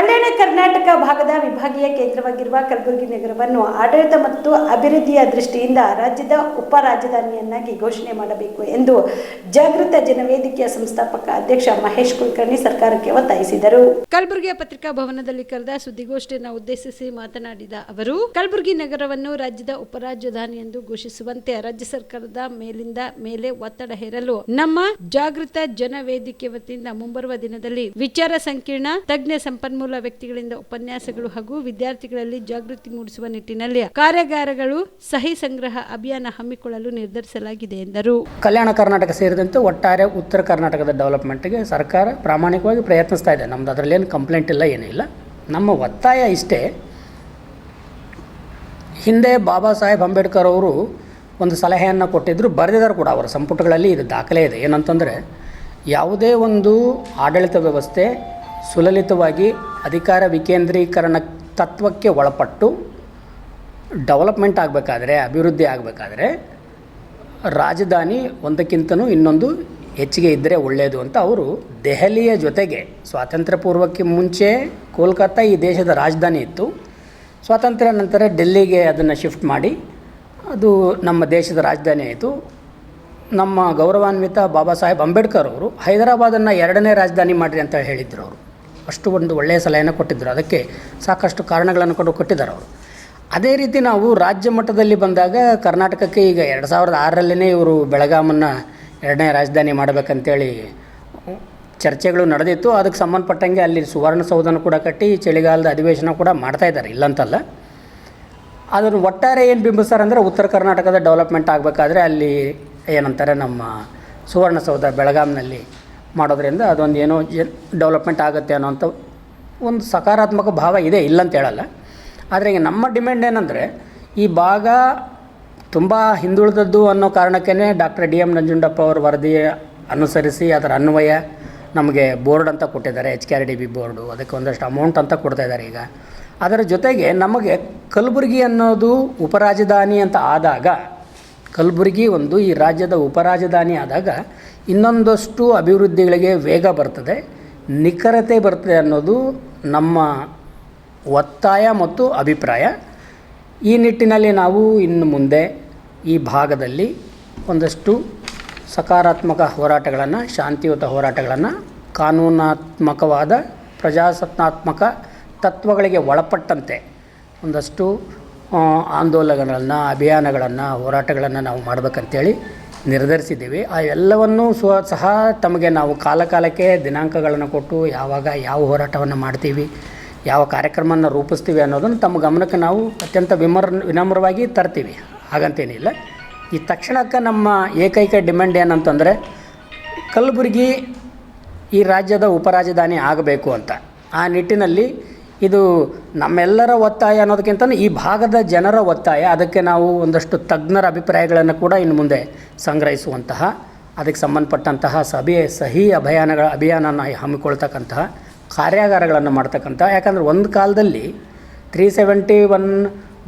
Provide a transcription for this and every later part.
ಕಲ್ಯಾಣ ಕರ್ನಾಟಕ ಭಾಗದ ವಿಭಾಗೀಯ ಕೇಂದ್ರವಾಗಿರುವ ಕಲಬುರಗಿ ನಗರವನ್ನು ಆಡಳಿತ ಮತ್ತು ಅಭಿವೃದ್ಧಿಯ ದೃಷ್ಟಿಯಿಂದ ರಾಜ್ಯದ ಉಪ ರಾಜಧಾನಿಯನ್ನಾಗಿ ಘೋಷಣೆ ಮಾಡಬೇಕು ಎಂದು ಜಾಗೃತ ಜನವೇದಿಕೆಯ ಸಂಸ್ಥಾಪಕ ಅಧ್ಯಕ್ಷ ಮಹೇಶ್ ಕುಲಕರ್ಣಿ ಸರ್ಕಾರಕ್ಕೆ ಒತ್ತಾಯಿಸಿದರು. ಕಲಬುರಗಿಯ ಪತ್ರಿಕಾ ಭವನದಲ್ಲಿ ಕರೆದ ಸುದ್ದಿಗೋಷ್ಠಿಯನ್ನು ಉದ್ದೇಶಿಸಿ ಮಾತನಾಡಿದ ಅವರು, ಕಲಬುರಗಿ ನಗರವನ್ನು ರಾಜ್ಯದ ಉಪರಾಜಧಾನಿ ಎಂದು ಘೋಷಿಸುವಂತೆ ರಾಜ್ಯ ಸರ್ಕಾರದ ಮೇಲಿಂದ ಮೇಲೆ ಒತ್ತಡ ಹೇರಲು ನಮ್ಮ ಜಾಗೃತ ಜನ ವೇದಿಕೆ ವತಿಯಿಂದ ಮುಂಬರುವ ದಿನದಲ್ಲಿ ವಿಚಾರ ಸಂಕಿರಣ, ತಜ್ಞ, ಸಂಪನ್ಮೂಲ ವ್ಯಕ್ತಿಗಳಿಂದ ಉಪನ್ಯಾಸಗಳು ಹಾಗೂ ವಿದ್ಯಾರ್ಥಿಗಳಲ್ಲಿ ಜಾಗೃತಿ ಮೂಡಿಸುವ ನಿಟ್ಟಿನಲ್ಲಿ ಕಾರ್ಯಾಗಾರಗಳು ಸಹಿ ಸಂಗ್ರಹ ಅಭಿಯಾನ ಹಮ್ಮಿಕೊಳ್ಳಲು ನಿರ್ಧರಿಸಲಾಗಿದೆ ಎಂದರು. ಕಲ್ಯಾಣ ಕರ್ನಾಟಕ ಸೇರಿದಂತೆ ಒಟ್ಟಾರೆ ಉತ್ತರ ಕರ್ನಾಟಕದ ಡೆವಲಪ್ಮೆಂಟ್ಗೆ ಸರ್ಕಾರ ಪ್ರಾಮಾಣಿಕವಾಗಿ ಪ್ರಯತ್ನಿಸ್ತಾ ಇದೆ. ನಮ್ದು ಅದರಲ್ಲೇನು ಕಂಪ್ಲೇಂಟ್ ಇಲ್ಲ ಏನಿಲ್ಲ ನಮ್ಮ ಒತ್ತಾಯ ಇಷ್ಟೇ, ಹಿಂದೆ ಬಾಬಾ ಸಾಹೇಬ್ ಅಂಬೇಡ್ಕರ್ ಅವರು ಒಂದು ಸಲಹೆಯನ್ನು ಕೊಟ್ಟಿದ್ದರು ಬರೆದಿದ್ದಾರೆ ಕೂಡ ಅವರ. ಸಂಪುಟಗಳಲ್ಲಿ ಇದು ದಾಖಲೆ ಇದೆ. ಏನಂತಂದರೆ, ಯಾವುದೇ ಒಂದು ಆಡಳಿತ ವ್ಯವಸ್ಥೆ ಸುಲಲಿತವಾಗಿ ಅಧಿಕಾರ ವಿಕೇಂದ್ರೀಕರಣ ತತ್ವಕ್ಕೆ ಒಳಪಟ್ಟು ಡೆವಲಪ್ಮೆಂಟ್ ಆಗಬೇಕಾದ್ರೆ, ಅಭಿವೃದ್ಧಿ ಆಗಬೇಕಾದ್ರೆ ರಾಜಧಾನಿ ಒಂದಕ್ಕಿಂತನೂ ಇನ್ನೊಂದು ಹೆಚ್ಚಿಗೆ ಇದ್ದರೆ ಒಳ್ಳೆಯದು ಅಂತ ಅವರು ದೆಹಲಿಯ ಜೊತೆಗೆ ಸ್ವಾತಂತ್ರ್ಯ ಪೂರ್ವಕ್ಕೆ ಮುಂಚೆ ಕೋಲ್ಕತ್ತಾ ಈ ದೇಶದ ರಾಜಧಾನಿ ಇತ್ತು. ಸ್ವಾತಂತ್ರ್ಯ ನಂತರ ಡೆಲ್ಲಿಗೆ ಅದನ್ನು ಶಿಫ್ಟ್ ಮಾಡಿ ಅದು ನಮ್ಮ ದೇಶದ ರಾಜಧಾನಿ ಆಯಿತು. ನಮ್ಮ ಗೌರವಾನ್ವಿತ ಬಾಬಾ ಸಾಹೇಬ್ ಅಂಬೇಡ್ಕರ್ ಅವರು ಹೈದರಾಬಾದನ್ನು ಎರಡನೇ ರಾಜಧಾನಿ ಮಾಡಿರಿ ಅಂತ ಹೇಳಿದ್ರು ಅವರು. ಅಷ್ಟು ಒಂದು ಒಳ್ಳೆಯ ಸಲಹೆಯನ್ನು ಕೊಟ್ಟಿದ್ದರು. ಅದಕ್ಕೆ ಸಾಕಷ್ಟು ಕಾರಣಗಳನ್ನು ಕೊಟ್ಟು ಕೊಟ್ಟಿದ್ದಾರೆ ಅವರು. ಅದೇ ರೀತಿ ನಾವು ರಾಜ್ಯ ಮಟ್ಟದಲ್ಲಿ ಬಂದಾಗ ಕರ್ನಾಟಕಕ್ಕೆ ಈಗ ಎರಡು ಸಾವಿರದ ಆರರಲ್ಲೇ ಇವರು ಬೆಳಗಾಮನ್ನು ಎರಡನೇ ರಾಜಧಾನಿ ಮಾಡಬೇಕಂತೇಳಿ ಚರ್ಚೆಗಳು ನಡೆದಿತ್ತು. ಅದಕ್ಕೆ ಸಂಬಂಧಪಟ್ಟಂಗೆ ಅಲ್ಲಿ ಸುವರ್ಣಸೌಧನ ಕೂಡ ಕಟ್ಟಿ ಚಳಿಗಾಲದ ಅಧಿವೇಶನ ಕೂಡ ಮಾಡ್ತಾಯಿದ್ದಾರೆ ಇಲ್ಲಂತಲ್ಲ. ಅದನ್ನು ಒಟ್ಟಾರೆ ಏನು ಬಿಂಬಿಸ್ತಾರೆ ಅಂದರೆ ಉತ್ತರ ಕರ್ನಾಟಕದ ಡೆವಲಪ್ಮೆಂಟ್ ಆಗಬೇಕಾದ್ರೆ ಅಲ್ಲಿ ಏನಂತಾರೆ ನಮ್ಮ ಸುವರ್ಣಸೌಧ ಬೆಳಗಾಂನಲ್ಲಿ ಮಾಡೋದ್ರಿಂದ ಅದೊಂದು ಏನೋ ಡೆವಲಪ್ಮೆಂಟ್ ಆಗುತ್ತೆ ಅನ್ನೋಂಥ ಒಂದು ಸಕಾರಾತ್ಮಕ ಭಾವ ಇದೆ ಇಲ್ಲ ಅಂತ ಹೇಳಲ್ಲ. ಆದರೆ ಈಗ ನಮ್ಮ ಡಿಮ್ಯಾಂಡ್ ಏನಂದರೆ ಈ ಭಾಗ ತುಂಬ ಹಿಂದುಳಿದದ್ದು ಅನ್ನೋ ಕಾರಣಕ್ಕೇ ಡಾಕ್ಟರ್ ಡಿ ಎಂ ನಂಜುಂಡಪ್ಪ ಅವರ ವರದಿ ಅನುಸರಿಸಿ ಅದರ ಅನ್ವಯ ನಮಗೆ ಬೋರ್ಡ್ ಅಂತ ಕೊಟ್ಟಿದ್ದಾರೆ, H K R D B board. ಅದಕ್ಕೆ ಒಂದಷ್ಟು ಅಮೌಂಟ್ ಅಂತ ಕೊಡ್ತಾ ಇದ್ದಾರೆ ಈಗ. ಅದರ ಜೊತೆಗೆ ನಮಗೆ ಕಲಬುರಗಿ ಅನ್ನೋದು ಉಪರಾಜಧಾನಿ ಅಂತ ಆದಾಗ, ಕಲಬುರಗಿ ಒಂದು ಈ ರಾಜ್ಯದ ಉಪರಾಜಧಾನಿ ಆದಾಗ ಇನ್ನೊಂದಷ್ಟು ಅಭಿವೃದ್ಧಿಗಳಿಗೆ ವೇಗ ಬರ್ತದೆ. ನಿಖರತೆ ಬರ್ತದೆ ಅನ್ನೋದು ನಮ್ಮ ಒತ್ತಾಯ ಮತ್ತು ಅಭಿಪ್ರಾಯ. ಈ ನಿಟ್ಟಿನಲ್ಲಿ ನಾವು ಇನ್ನು ಮುಂದೆ ಈ ಭಾಗದಲ್ಲಿ ಒಂದಷ್ಟು ಸಕಾರಾತ್ಮಕ ಹೋರಾಟಗಳನ್ನು, ಶಾಂತಿಯುತ ಹೋರಾಟಗಳನ್ನು, ಕಾನೂನಾತ್ಮಕವಾದ, ಪ್ರಜಾಸತ್ತಾತ್ಮಕ ತತ್ವಗಳಿಗೆ ಒಳಪಟ್ಟಂತೆ ಒಂದಷ್ಟು ಆಂದೋಲನಗಳನ್ನು, ಅಭಿಯಾನಗಳನ್ನು, ಹೋರಾಟಗಳನ್ನು ನಾವು ಮಾಡಬೇಕಂತೇಳಿ ನಿರ್ಧರಿಸಿದ್ದೀವಿ. ಆ ಎಲ್ಲವನ್ನೂ ಸ್ವ ಸಹ ತಮಗೆ ನಾವು ಕಾಲಕಾಲಕ್ಕೆ ದಿನಾಂಕಗಳನ್ನು ಕೊಟ್ಟು ಯಾವಾಗ ಯಾವ ಹೋರಾಟವನ್ನು ಮಾಡ್ತೀವಿ, ಯಾವ ಕಾರ್ಯಕ್ರಮವನ್ನು ರೂಪಿಸ್ತೀವಿ ಅನ್ನೋದನ್ನು ತಮ್ಮ ಗಮನಕ್ಕೆ ನಾವು ಅತ್ಯಂತ ವಿಮರ್, ವಿನಮ್ರವಾಗಿ ತರ್ತೀವಿ. ಹಾಗಂತೇನಿಲ್ಲ. ಈ ತಕ್ಷಣಕ್ಕೆ ನಮ್ಮ ಏಕೈಕ ಡಿಮ್ಯಾಂಡ್ ಏನಂತಂದರೆ, ಕಲಬುರಗಿ ಈ ರಾಜ್ಯದ ಉಪರಾಜಧಾನಿ ಆಗಬೇಕು ಅಂತ. ಆ ನಿಟ್ಟಿನಲ್ಲಿ ಇದು ನಮ್ಮೆಲ್ಲರ ಒತ್ತಾಯ ಅನ್ನೋದಕ್ಕಿಂತ ಈ ಭಾಗದ ಜನರ ಒತ್ತಾಯ. ಅದಕ್ಕೆ ನಾವು ಒಂದಷ್ಟು ತಜ್ಞರ ಅಭಿಪ್ರಾಯಗಳನ್ನು ಕೂಡ ಇನ್ನು ಮುಂದೆ ಸಂಗ್ರಹಿಸುವಂತಹ, ಅದಕ್ಕೆ ಸಂಬಂಧಪಟ್ಟಂತಹ ಸಭೆ, ಸಹಿ ಅಭಿಯಾನಗಳ ಅಭಿಯಾನನ ಹಮ್ಮಿಕೊಳ್ತಕ್ಕಂತಹ, ಕಾರ್ಯಾಗಾರಗಳನ್ನು ಮಾಡ್ತಕ್ಕಂಥ ಯಾಕಂದರೆ ಒಂದು ಕಾಲದಲ್ಲಿ ತ್ರೀ ಸೆವೆಂಟಿ ಒನ್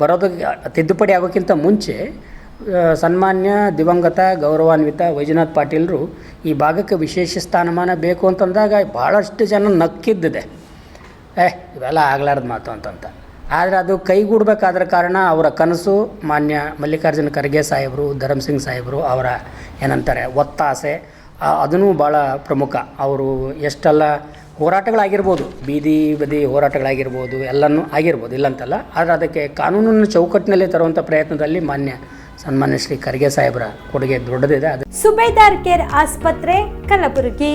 ಬರೋದಕ್ಕೆ ತಿದ್ದುಪಡಿ ಆಗೋಕ್ಕಿಂತ ಮುಂಚೆ ಸನ್ಮಾನ್ಯ, ದಿವಂಗತ, ಗೌರವಾನ್ವಿತ ವೈಜನಾಥ್ ಪಾಟೀಲರು ಈ ಭಾಗಕ್ಕೆ ವಿಶೇಷ ಸ್ಥಾನಮಾನ ಬೇಕು ಅಂತಂದಾಗ ಭಾಳಷ್ಟು ಜನ ನಕ್ಕಿದ್ದಿದೆ. ಏ, ಇವೆಲ್ಲ ಆಗ್ಲಾರ್ದ ಮಾತು ಅಂತಂತ. ಆದರೆ ಅದು ಕೈಗೂಡಬೇಕಾದ್ರ ಕಾರಣ ಅವರ ಕನಸು ಮಾನ್ಯ ಮಲ್ಲಿಕಾರ್ಜುನ ಖರ್ಗೆ ಸಾಹೇಬರು ಧರ್ಮಸಿಂಗ್ ಸಿಂಗ್ ಸಾಹೇಬರು ಅವರ ಏನಂತಾರೆ, ಒತ್ತಾಸೆ ಅದೂ ಭಾಳ ಪ್ರಮುಖ. ಅವರು ಎಷ್ಟೆಲ್ಲ ಹೋರಾಟಗಳಾಗಿರ್ಬೋದು, ಬೀದಿ, ಬದಿ ಹೋರಾಟಗಳಾಗಿರ್ಬೋದು, ಎಲ್ಲನೂ ಆಗಿರ್ಬೋದು, ಇಲ್ಲಂತಲ್ಲ. ಆದರೆ ಅದಕ್ಕೆ ಕಾನೂನನ್ನು ಚೌಕಟ್ಟಿನಲ್ಲಿ ತರುವಂಥ ಪ್ರಯತ್ನದಲ್ಲಿ ಮಾನ್ಯ ಸನ್ಮಾನ್ಯ ಶ್ರೀ ಖರ್ಗೆ ಸಾಹೇಬರ ಕೊಡುಗೆ ದೊಡ್ಡದಿದೆ. ಅದು ಸುಬೇದಾರ್ ಕೇರ್ ಆಸ್ಪತ್ರೆ, ಕಲಬುರಗಿ.